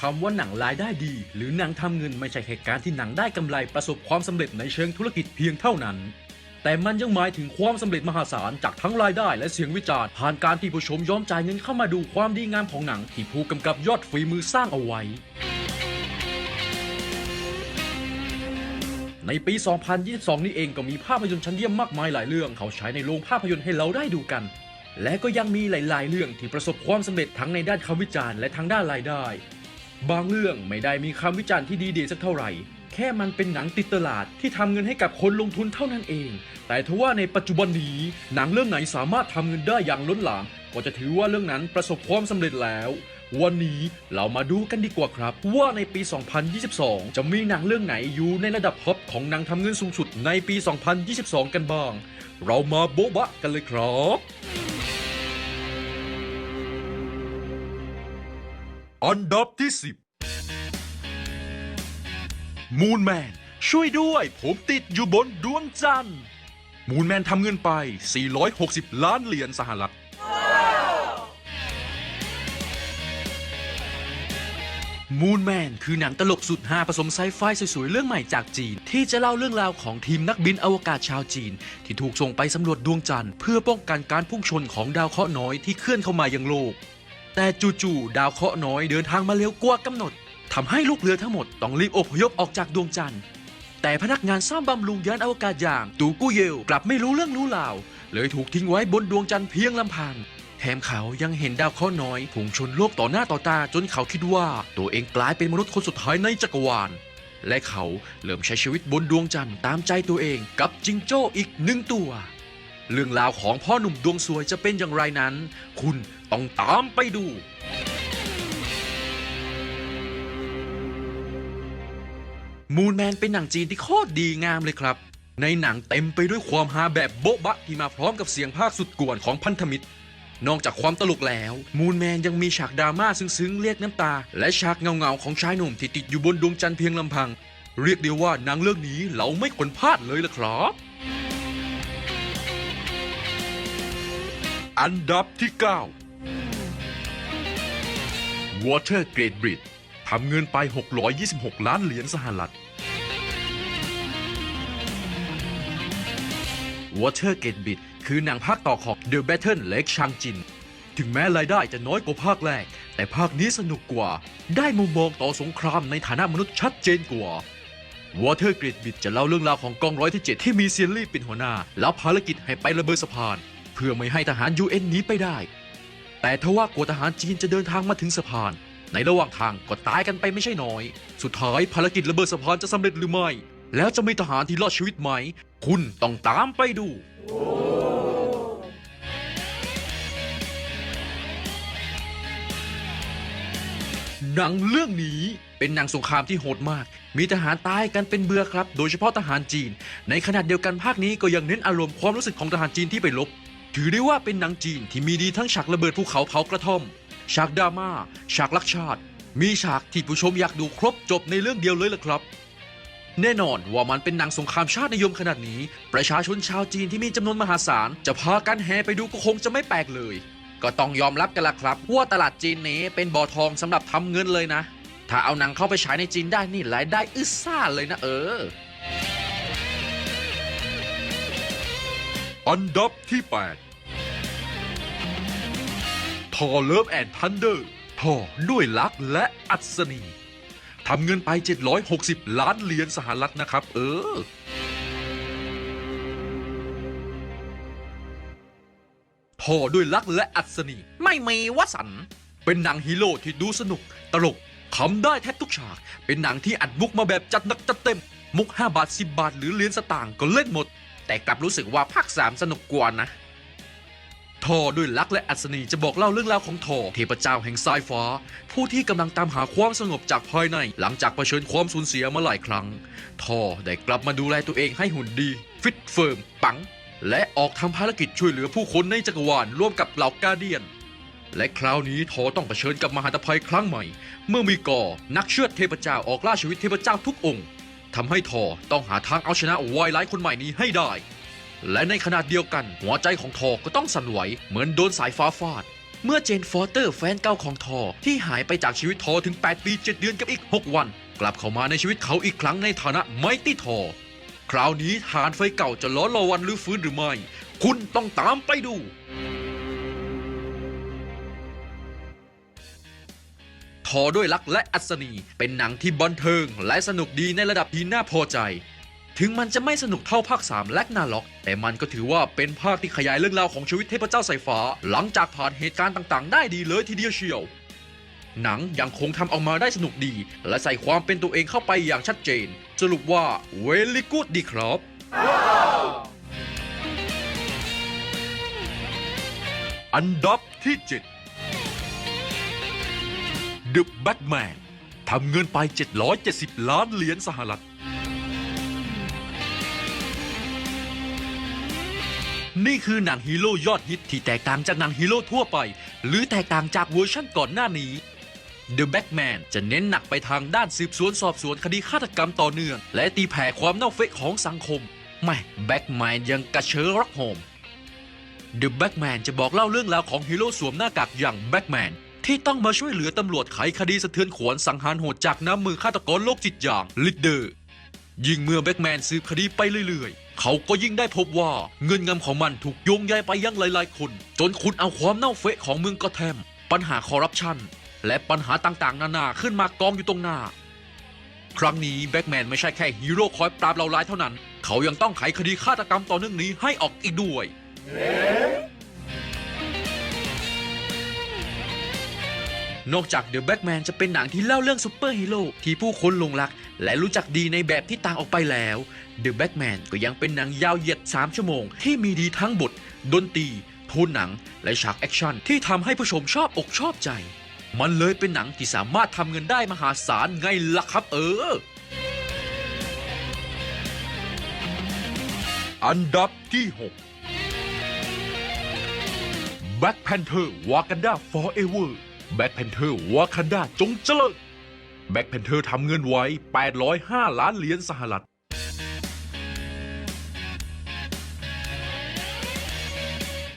คำว่าหนังรายได้ดี หรือหนังทำเงินไม่ใช่แค่การที่หนังได้กำไรประสบความสำเร็จในเชิงธุรกิจเพียงเท่านั้น แต่มันยังหมายถึงความสำเร็จมหาศาลจากทั้งรายได้และเสียงวิจารณ์ผ่านการที่ผู้ชมยอมจ่ายเงินเข้ามาดูความดีงามของหนังที่ผู้กำกับยอดฝีมือสร้างเอาไว้ ในปี 2022 นี้เองก็มีภาพยนตร์ชั้นเยี่ยมมากมายหลายเรื่อง เขาใช้ในโรงภาพยนตร์ให้เราได้ดูกันและก็ยังมีหลาย ๆ เรื่องที่ประสบความสำเร็จทั้งในด้านคำวิจารณ์และทั้งด้านรายได้ บางเรื่องไม่ได้มีคำวิจารณ์ที่ดีเด่นสักเท่าไหร่ แค่มันเป็นหนังติดตลาดที่ทำเงินให้กับคนลงทุนเท่านั้นเอง แต่ทว่าในปัจจุบันนี้ หนังเรื่องไหนสามารถทำเงินได้อย่างล้นหลาม ก็จะถือว่าเรื่องนั้นประสบความสำเร็จแล้ว วันนี้เรามาดูกันดีกว่าครับ ว่าในปี 2022 จะมีหนังเรื่องไหนอยู่ในระดับท็อปของหนังทำเงินสูงสุดในปี 2022 กันบ้าง เรามาโบ๊ะบะกันเลยครับ อันดับที่ 10 มูนแมน ช่วยด้วย ผมติดอยู่บนดวงจันทร์ มูนแมนทำเงินไป 460 ล้านเหรียญสหรัฐ มูนแมนคือหนังตลกสุดฮาผสมไซไฟสวยๆ เรื่องใหม่จากจีน ที่จะเล่าเรื่องราวของทีมนักบินอวกาศชาวจีน ที่ถูกส่งไปสำรวจดวงจันทร์เพื่อป้องกันการพุ่งชนของดาวเคราะห์น้อยที่เคลื่อนเข้ามายังโลก แต่จู่ๆดาวเคราะห์น้อยเดินทางมาเร็วกว่ากำหนดทำให้ลูกเรือทั้งหมดต้องรีบอพยพออกจากดวงจันทร์ แต่พนักงานซ่อมบำรุงยานอวกาศอย่าง ตูกู้เยลกลับไม่รู้เรื่องรู้ราว เลยถูกทิ้งไว้บนดวงจันทร์เพียงลำพัง แถมเขายังเห็นดาวเคราะห์น้อยพุ่งชนโลกต่อหน้าต่อตาจนเขาคิดว่า ตัวเองกลายเป็นมนุษย์คนสุดท้ายในจักรวาล และเขาเริ่มใช้ชีวิตบนดวงจันทร์ตามใจตัวเองกับจิงโจ้อีกหนึ่งตัว เรื่องราวของพ่อหนุ่มดวงสวยจะเป็นอย่างไรนั้น คุณ ต้องตามไปดู มูนแมนเป็นหนังจีนที่โคตรดีงามเลยครับ ในหนังเต็มไปด้วยความฮาแบบโบ๊ะบะที่มาพร้อมกับเสียงภาคสุดกวนของพันธมิตร นอกจากความตลกแล้ว มูนแมนยังมีฉากดราม่าซึ้งๆ เรียกน้ำตา และฉากเงาๆของชายหนุ่มที่ติดอยู่บนดวงจันทร์เพียงลำพัง เรียกได้ว่าหนังเรื่องนี้เราไม่ควรพลาดเลยล่ะครับอันดับที่ 9 Water Great Bridge ทำเงินไป 626 ล้านเหรียญสหรัฐ Water Gate Bridge คือหนังภาคต่อของ The Battle Lake Changjin ถึงแม้รายได้จะน้อยกว่าภาคแรก แต่ภาคนี้สนุกกว่า ได้มุมมองต่อสงครามในฐานะมนุษย์ชัดเจนกว่า Water Gate Bridge จะเล่าเรื่องราวของกองร้อยที่ 7 ที่มีเซียนลี่เป็นหัวหน้า แล้วภารกิจให้ไประเบิดสะพาน เพื่อไม่ให้ทหาร UN หนีไปได้ แต่ทว่ากลัวทหารจีนจะเดินทางมาถึงสะพาน ในระหว่างทางก็ตายกันไปไม่ใช่น้อย สุดท้ายภารกิจระเบิดสะพานจะสำเร็จหรือไม่ แล้วจะมีทหารที่รอดชีวิตไหม คุณต้องตามไปดูหนังเรื่องนี้เป็นหนังสงครามที่โหดมาก มีทหารตายกันเป็นเบื่อครับ โดยเฉพาะทหารจีน ในขณะเดียวกันภาคนี้ก็ยังเน้นอารมณ์ความรู้สึกของทหารจีนที่ไปรบ ถือได้ว่าเป็นหนังจีนที่มีดีทั้งฉากระเบิดภูเขาเผากระท่อม ฉากดราม่า ฉากรักชาติ มีฉากที่ผู้ชมอยากดูครบจบในเรื่องเดียวเลยล่ะครับ แน่นอนว่ามันเป็นหนังสงครามชาตินิยมขนาดนี้ ประชาชนชาวจีนที่มีจำนวนมหาศาล จะพากันแห่ไปดูก็คงจะไม่แปลกเลย ก็ต้องยอมรับกันละครับว่าตลาดจีนนี้เป็นบ่อทองสำหรับทำเงินเลยนะ ถ้าเอาหนังเข้าไปฉายในจีนได้นี่รายได้อึดซ่าเลยนะเอออันดับที่ 8 ทอเลิฟแอนทันเดอร์ทอด้วยลักและอัศนีทำเงินไป 760 ล้านเหรียญสหรัฐนะครับ เออทอด้วยลักและอัศนีไม่มีวสันต์เป็นหนังฮีโร่ที่ดูสนุก ตลกขำได้แทบทุกฉาก เป็นหนังที่อัดมุกมาแบบจัดหนักจัดเต็ม มุก 5 บาท 10 บาท หรือเหรียญสตางค์ก็เล่นหมด แต่กลับรู้สึกว่าภาค 3 สนุกกว่านะ ทอด้วยลักและอัศนีจะบอกเล่าเรื่องราวของทอเทพเจ้าแห่งสายฟ้า ผู้ที่กำลังตามหาความสงบจากภายใน หลังจากเผชิญความสูญเสียมาหลายครั้ง ทอได้กลับมาดูแลตัวเองให้หุ่นดี ฟิตเฟิร์ม ปัง และออกทำภารกิจช่วยเหลือผู้คนในจักรวาลร่วมกับเหล่ากาเดียน และคราวนี้ทอต้องเผชิญกับมหาภัยครั้งใหม่ เมื่อมีกอนักเชือดเทพเจ้าออกล่าชีวิตเทพเจ้าทุกองค์ทำให้ทอต้องหาทางเอาชนะวายร้ายคนใหม่นี้ให้ได้ และในขณะเดียวกัน หัวใจของทอก็ต้องสั่นไหวเหมือนโดนสายฟ้าฟาด เมื่อเจนฟอร์เตอร์แฟนเก่าของทอ ที่หายไปจากชีวิตทอถึง 8 ปี 7 เดือนกับอีก 6 วัน กลับเข้ามาในชีวิตเขาอีกครั้งในฐานะไมตี้ทอ คราวนี้ฐานไฟเก่าจะล้อรอวันหรือฟื้นหรือไม่ คุณต้องตามไปดูทอด้วยรักและอัศนี เป็นหนังที่บันเทิงและสนุกดีในระดับที่น่าพอใจ ถึงมันจะไม่สนุกเท่าภาค 3 และนาล็อก แต่มันก็ถือว่าเป็นภาคที่ขยายเรื่องราวของชีวิตเทพเจ้าสายฟ้า หลังจากผ่านเหตุการณ์ต่างๆ ได้ดีเลยทีเดียวเชียว หนังยังคงทำออกมาได้สนุกดี และใส่ความเป็นตัวเองเข้าไปอย่างชัดเจน สรุปว่าเวลิกูดดีครับ อันดับที่7 The Batman ทำเงินไป 770 ล้านเหรียญสหรัฐ นี่คือหนังฮีโร่ยอดฮิตที่แตกต่างจากหนังฮีโร่ทั่วไป หรือแตกต่างจากเวอร์ชั่นก่อนหน้านี้ The Batman จะเน้นหนักไปทางด้านสืบสวนสอบสวนคดีฆาตกรรมต่อเนื่อง และตีแผ่ความเน่าเฟะของสังคมไม่แบ็กแมนยังกระเชอรักโฮม The Batman จะบอกเล่าเรื่องราวของฮีโร่สวมหน้ากากอย่างแบ็กแมนที่ต้องมาช่วยเหลือตำรวจไขคดีสะเทือนขวัญสังหารโหดจากน้ำมือฆาตกรโรคจิตอย่างลิดเดอร์ ยิ่งเมื่อแบ็กแมนสืบคดีไปเรื่อยๆ เขาก็ยิ่งได้พบว่าเงินงำของมันถูกโยงใยไปยังหลายๆ คน จนคุณเอาความเน่าเฟะของเมืองกอแทม ปัญหาคอร์รัปชัน และปัญหาต่างๆ นานาขึ้นมากองอยู่ตรงหน้า ครั้งนี้แบ็กแมนไม่ใช่แค่ฮีโร่คอยปราบเหล่าร้ายเท่านั้น เขายังต้องไขคดีฆาตกรรมต่อเนื่องนี้ให้ออกอีกด้วย นอกจาก The Batman จะเป็นหนังที่เล่าเรื่องซูเปอร์ฮีโร่ที่ผู้คนหลงรัก และรู้จักดีในแบบที่ต่างออกไปแล้ว The Batman ก็ยังเป็นหนังยาวเหยียด 3 ชั่วโมง ที่มีดีทั้งบท ดนตรีโทนหนัง และฉากแอคชั่นที่ทำให้ผู้ชมชอบอกชอบใจ มันเลยเป็นหนังที่สามารถทำเงินได้มหาศาลไงล่ะครับเออ อันดับที่ 6 Black Panther Wakanda Forever Black Panther Wakanda จงเจริญ Black Panther ทำเงินไว้ 805 ล้านเหรียญสหรัฐ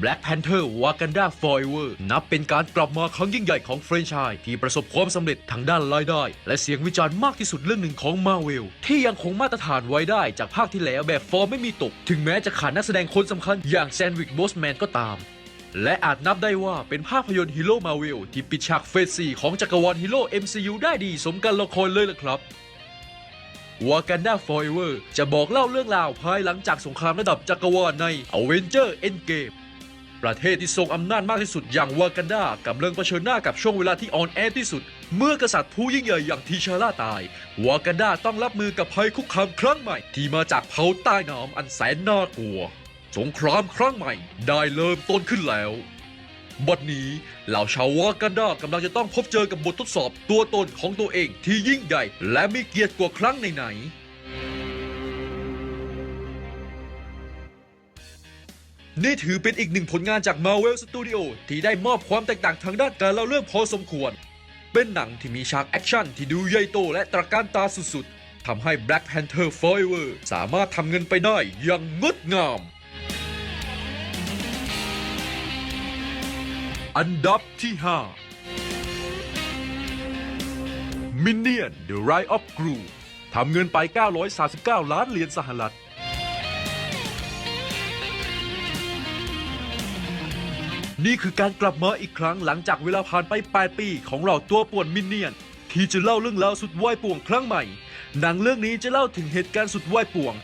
Black Panther Wakanda Forever นับเป็นการกลับมาครั้งยิ่งใหญ่ของแฟรนไชส์ที่ประสบความสำเร็จทางด้านรายได้ และเสียงวิจารณ์มากที่สุดเรื่องหนึ่งของ Marvel ที่ยังคงมาตรฐานไว้ได้จากภาคที่แล้วแบบฟอร์มไม่มีตก ถึงแม้จะขาดนักแสดงคนสำคัญอย่างแซนวิกโบสแมนก็ตาม และอาจนับได้ว่าเป็นภาพยนตร์ฮีโร่มาเวลที่ปิดฉากเฟส 4 ของจักรวาลฮีโร่ MCU ได้ดีสมกันละครเลยล่ะครับ Wakanda Forever จะบอกเล่าเรื่องราวภายหลังจากสงครามระดับจักรวาลใน Avenger Endgame ประเทศที่ทรงอำนาจมากที่สุดอย่างวากันดากำลังเผชิญหน้ากับช่วงเวลาที่อ่อนแอที่สุด เมื่อกษัตริย์ผู้ยิ่งใหญ่อย่างทีชาร่าตาย วากันดาต้องรับมือกับภัยคุกคามครั้งใหม่ ที่มาจากเผ่าใต้น้ำอันแสนน่ากลัว สงครามครั้งใหม่ได้เริ่มต้นขึ้นแล้ว บัดนี้เหล่าชาววากันดากำลังจะต้องพบเจอกับบททดสอบตัวตนของตัวเองที่ยิ่งใหญ่ และมีเกียรติกว่าครั้งไหนๆนี่ถือเป็นอีกหนึ่งผลงานจาก Marvel Studio ที่ได้มอบความแตกต่างทางด้านการเล่าเรื่องพอสมควร เป็นหนังที่มีฉากแอคชั่นที่ดูใหญ่โตและตระการตาสุดๆทำให้ Black Panther Forever สามารถทำเงินไปได้อย่างงดงาม อันดับที่ 5 Minion The Rise of Gru ทำเงินไป 939 ล้านเหรียญสหรัฐ นี่คือการกลับมาอีกครั้งหลังจากเวลาผ่านไป 8 ปีของเราตัวป่วนมินเนียน ที่จะเล่าเรื่องราวสุดวายป่วงครั้งใหม่ หนังเรื่องนี้จะเล่าถึงเหตุการณ์สุดวายป่วง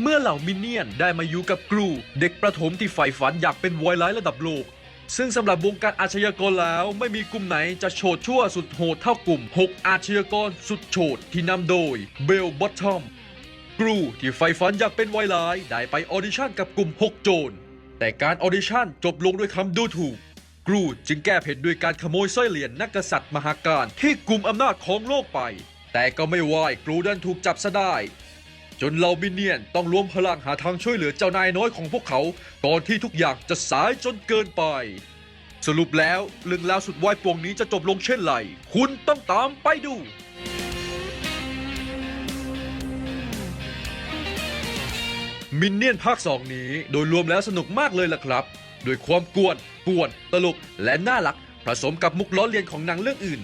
เมื่อเหล่ามินเนียนได้มาอยู่กับกรู เด็กประถมที่ใฝ่ฝันอยากเป็นวายร้ายระดับโลก ซึ่งสำหรับวงการอาชญากรแล้วไม่มีกลุ่มไหนจะโฉดชั่วสุดโหดเท่ากลุ่ม 6 อาชญากรสุดโฉดที่นำโดยเบลบอททอมกรูที่ใฝ่ฝันอยากเป็นไวายร้ายได้ไปออดิชั่นกับกลุ่ม 6 โจรแต่การออดิชั่นจบลงด้วยคำดูถูกกรูจึงแก้เผ็ดด้วยการขโมยสร้อยเหรียญนักกษัตริย์มหาการที่กลุ่มอำนาจของโลกไป แต่ก็ไม่วายกรูดันถูกจับซะได้ จนเหล่ามินเนี่ยนต้องรวมพลังหาทางช่วยเหลือเจ้านายน้อยของพวกเขาก่อนที่ทุกอย่างจะสายจนเกินไป สรุปแล้วเรื่องราวสุดวายป่วงนี้จะจบลงเช่นไรคุณต้องตามไปดูมินเนี่ยนภาค 2 นี้โดยรวมแล้วสนุกมากเลยล่ะครับด้วยความกวนป่วน ตลกและน่ารัก ผสมกับมุกล้อเลียนของหนังเรื่องอื่น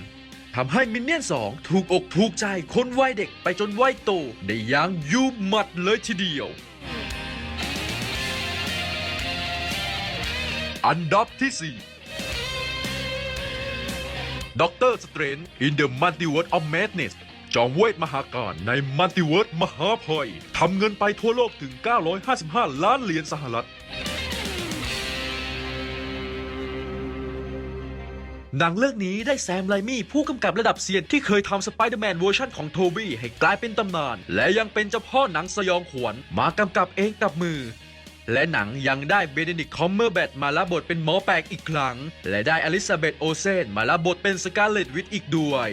ทำให้มินเนี่ยน2ถูกอกถูกใจคนวัยเด็กไปจนวัยโตได้อย่างยุบหมัดเลยทีเดียว อันดับที่ 4ด็อกเตอร์สเตรน in the Multiverse of Madness จอมเวทมหาการในมัลติเวิร์สมหาภัยทำเงินไปทั่วโลกถึง 955 ล้านเหรียญสหรัฐ หนังเรื่องนี้ได้แซมไลมี่ผู้กำกับระดับเซียนที่เคยทำสไปเดอร์แมนเวอร์ชันของโทบี้ให้กลายเป็นตำนาน และยังเป็นเจ้าพ่อหนังสยองขวัญมากำกับเองกับมือ และหนังยังได้เบเดนิกคอมเมอร์แบทมารับบทเป็นหมอแปลกอีกครั้ง และได้อลิซาเบธโอเซนมารับบทเป็นสกาเลตวิทอีกด้วย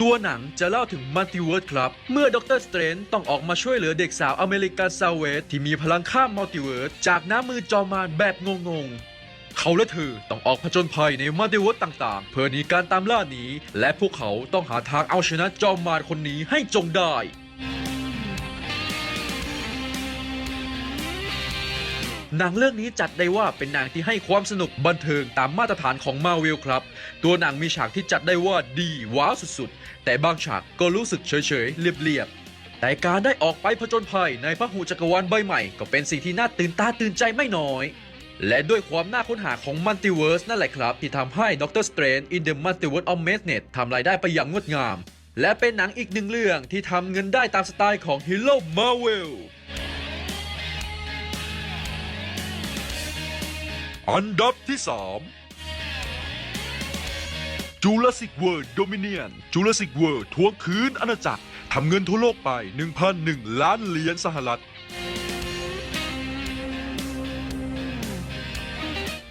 ตัวหนังจะเล่าถึงมัลติเวิร์สครับ เมื่อด็อกเตอร์สเตรนต้องออกมาช่วยเหลือเด็กสาวอเมริกันซาเวสที่มีพลังข้ามมัลติเวิร์สจากน้ำมือจอมารแบบงงๆ เขาและเธอต้องออกผจญภัยในมัลติเวิร์สต่างๆ เพื่อหนีการตามล่านี้ และพวกเขาต้องหาทางเอาชนะจอมมารคนนี้ให้จงได้ หนังเรื่องนี้จัดได้ว่าเป็นหนังที่ให้ความสนุกบันเทิงตามมาตรฐานของมาเวลครับ ตัวหนังมีฉากที่จัดได้ว่าดีว้าวสุดๆ แต่บางฉากก็รู้สึกเฉยๆ เรียบๆแต่การได้ออกไปผจญภัยในพระหูจักรวาลใบใหม่ ก็เป็นสิ่งที่น่าตื่นตาตื่นใจไม่น้อย และด้วยความน่าค้นหาของมัลติเวิร์สนั่นแหละครับ ที่ทำให้ด็อกเตอร์สเตรน in the Multiverse of Madness ทำรายได้ไปอย่างงดงาม และเป็นหนังอีกหนึ่งเรื่องที่ทำเงินได้ตามสไตล์ของฮีโร่มาเวล อันดับที่ 3 Jurassic World Dominion Jurassic World ทวงคืนอาณาจักรทำเงินทั่วโลกไป 1,001 ล้านเหรียญสหรัฐ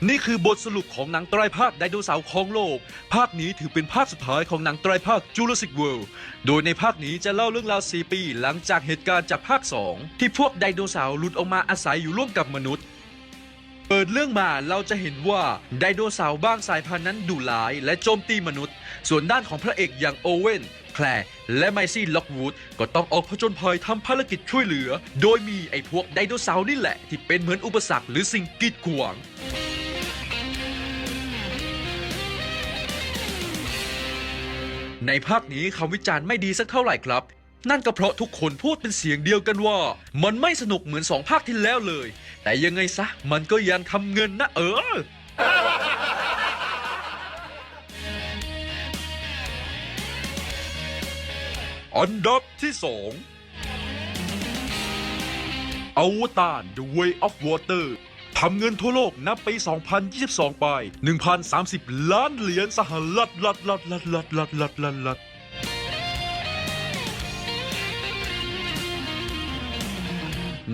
นี่คือบทสรุปของหนังไตรภาคไดโนเสาร์ของโลก ภาคนี้ถือเป็นภาคสุดท้ายของหนังไตรภาค Jurassic World โดยในภาคนี้จะเล่าเรื่องราว 4 ปี หลังจากเหตุการณ์จากภาค 2 ที่พวกไดโนเสาร์หลุดออกมาอาศัยอยู่ร่วมกับมนุษย์ เปิดเรื่องมาเราจะเห็นว่าไดโนเสาร์บางสายพันธุ์นั้นดุร้ายและโจมตีมนุษย์ ส่วนด้านของพระเอกอย่างโอเว่นแคลร์และไมซี่ล็อกวูดก็ต้องออกผจญภัยทำภารกิจช่วยเหลือ โดยมีไอ้พวกไดโนเสาร์นี่แหละ ที่เป็นเหมือนอุปสรรคหรือสิ่งกีดขวาง ในภาคนี้คำวิจารณ์ไม่ดีสักเท่าไหร่ครับ นั่นก็เพราะทุกคนพูดเป็นเสียงเดียวกันว่า มันไม่สนุกเหมือนสองภาคที่แล้วเลย แต่ยังไงซะ มันก็ยังทำเงินนะเอออันดับที่สองอวตาร The Way of Water ทำเงินทั่วโลกนับปี 2022 ไป 1,030 ล้านเหรียญสหรัฐลัดลัดลัดลัดลัดลัดลัดลัด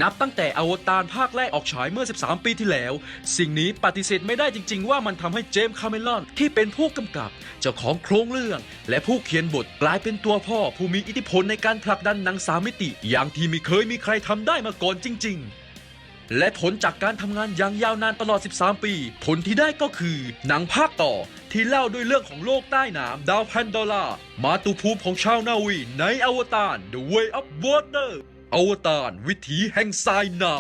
นับตั้งแต่อวตารภาคแรกออกฉายเมื่อ 13 ปีที่แล้ว สิ่งนี้ปฏิเสธไม่ได้จริง ๆ ว่ามันทำให้เจมส์คาเมลอน ที่เป็นผู้กำกับ เจ้าของโครงเรื่อง และผู้เขียนบทกลายเป็นตัวพ่อผู้มีอิทธิพลในการผลักดันหนังสามมิติ อย่างที่ไม่เคยมีใครทำได้มาก่อนจริง ๆ และผลจากการทำงานอย่างยาวนานตลอด 13 ปี ผลที่ได้ก็คือ หนังภาคต่อที่เล่าด้วยเรื่องของโลกใต้น้ำดาวแพนดอล่ามาตุภูมิของชาวนาวี ในอวตาร The Way of Water อวตารวิถีแห่งทรายน้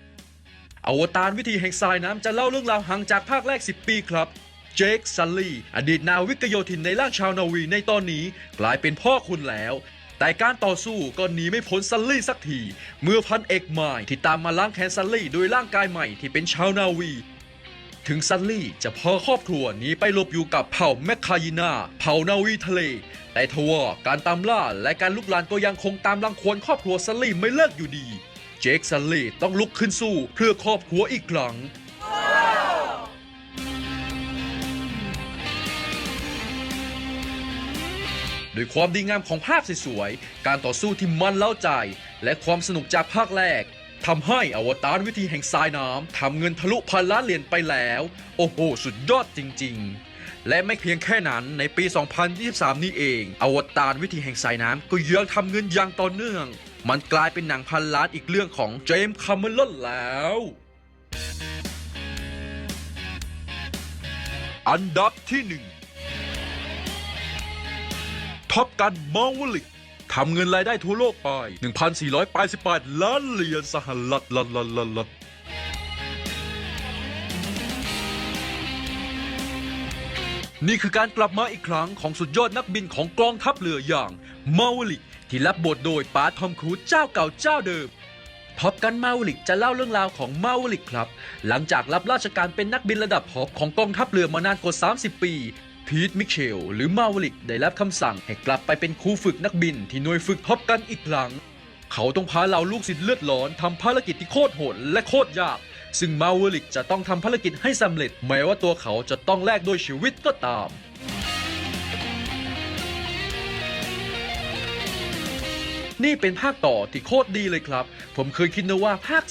ำอวตารวิถีแห่งทรายน้ำจะเล่าเรื่องราวห่างจากภาคแรก 10 ปีครับเจคซัลลี่ อดีตนาวิกโยธินในร่างชาวนาวีในตอนนี้ กลายเป็นพ่อคุณแล้ว แต่การต่อสู้ก็หนีไม่พ้นซัลลี่สักที เมื่อพันเอกมายที่ตามมาล้างแค้นซัลลี่โดยร่างกายใหม่ที่เป็นชาวนาวี ถึงซันลี่จะพาครอบครัวหนีไปหลบอยู่กับเผ่าแมคคายินาเผ่านาวีทะเล แต่ทว่าการตามล่าและการลุกลานก็ยังคงตามรังควานครอบครัวซันลี่ไม่เลิกอยู่ดี เจคซันลี่ต้องลุกขึ้นสู้เพื่อครอบครัวอีกครั้ง ด้วยความดีงามของภาพสวยๆ การต่อสู้ที่มันเล้าใจ และความสนุกจากภาคแรกทำให้อวตารวิธีแห่งทรายน้ำทำเงินทะลุพันล้านเหรียญไปแล้ว โอ้โห สุดยอดจริง ๆ และไม่เพียงแค่นั้นในปี 2023 นี้เอง อวตารวิธีแห่งสายน้ำก็ยังทำเงินอย่างต่อเนื่อง มันกลายเป็นหนังพันล้านอีกเรื่องของเจมส์คาเมรอนแล้วอันดับที่หนึ่ง ท็อปกันมาวลิกทำเงินรายได้ทั่วโลกไป 1,488 ล้านเหรียญสหรัฐลัดลัดลัดลัดนี่คือการกลับมาอีกครั้งของสุดยอดนักบินของกองทัพเรืออย่างมาวลิกที่รับบทโดยปาทอมครูซเจ้าเก่าเจ้าเดิมท็อปกันมาวลิกจะเล่าเรื่องราวของมาวลิกครับ หลังจากรับราชการเป็นนักบินระดับท็อปของกองทัพเรือมานานกว่า 30 ปี พีทมิเชล หรือมาวลิกได้รับคำสั่งให้กลับไปเป็นครูฝึกนักบินที่หน่วยฝึกท็อปกันอีกครั้ง เขาต้องพาเหล่าลูกศิษย์เลือดร้อนทำภารกิจที่โคตรโหดและโคตรยาก ซึ่งมาวลิกจะต้องทำภารกิจให้สำเร็จ แม้ว่าตัวเขาจะต้องแลกด้วยชีวิตก็ตามนี่เป็นภาคต่อที่โคตรดีเลยครับ ผมเคยคิดนะว่าภาค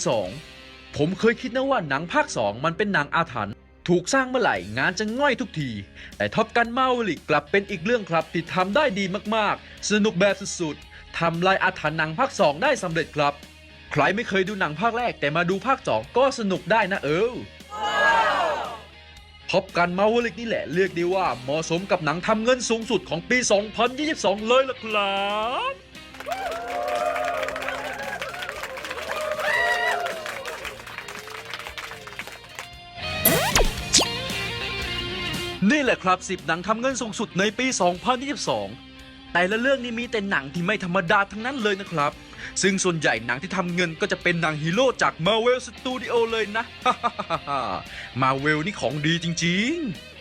2 ผมเคยคิดนะว่าหนังภาค 2 มันเป็นหนังอาถรรพ์ ถูกสร้างเมื่อไหร่งานจะง่อยทุกที แต่ท็อปกันมาวลิกกลับเป็นอีกเรื่องครับที่ทำได้ดีมากๆ สนุกแบบสุดๆทำลายอาถรรพ์หนังภาค 2 ได้สำเร็จครับ ใครไม่เคยดูหนังภาคแรกแต่มาดูภาค 2 ก็สนุกได้นะเออท็อปกันมาวลิกนี่แหละเรียกได้ว่าเหมาะสมกับหนังทำเงินสูงสุดของปี 2022 เลยล่ะครับ นี่แหละครับ 10 หนังทำเงินสูงสุดในปี 2022 แต่ละเรื่องนี้มีแต่หนังที่ไม่ธรรมดาทั้งนั้นเลยนะครับ ซึ่งส่วนใหญ่หนังที่ทำเงินก็จะเป็นหนังฮีโร่จาก Marvel Studio เลยนะ Marvel นี่ของดีจริง ๆ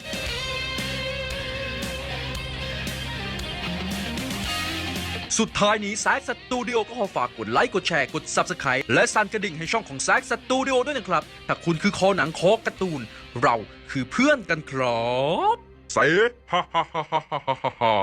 สุดท้ายนี้แซกสตูดิโอก็ขอฝากกดไลค์กดแชร์กด Subscribe และสั่นกระดิ่งให้ช่องของแซกสตูดิโอด้วยนะครับ ถ้าคุณคือคอหนังคอการ์ตูน เราคือเพื่อนกันครับเซฮ่าฮ่าฮ่าฮ่าฮ่าฮ่า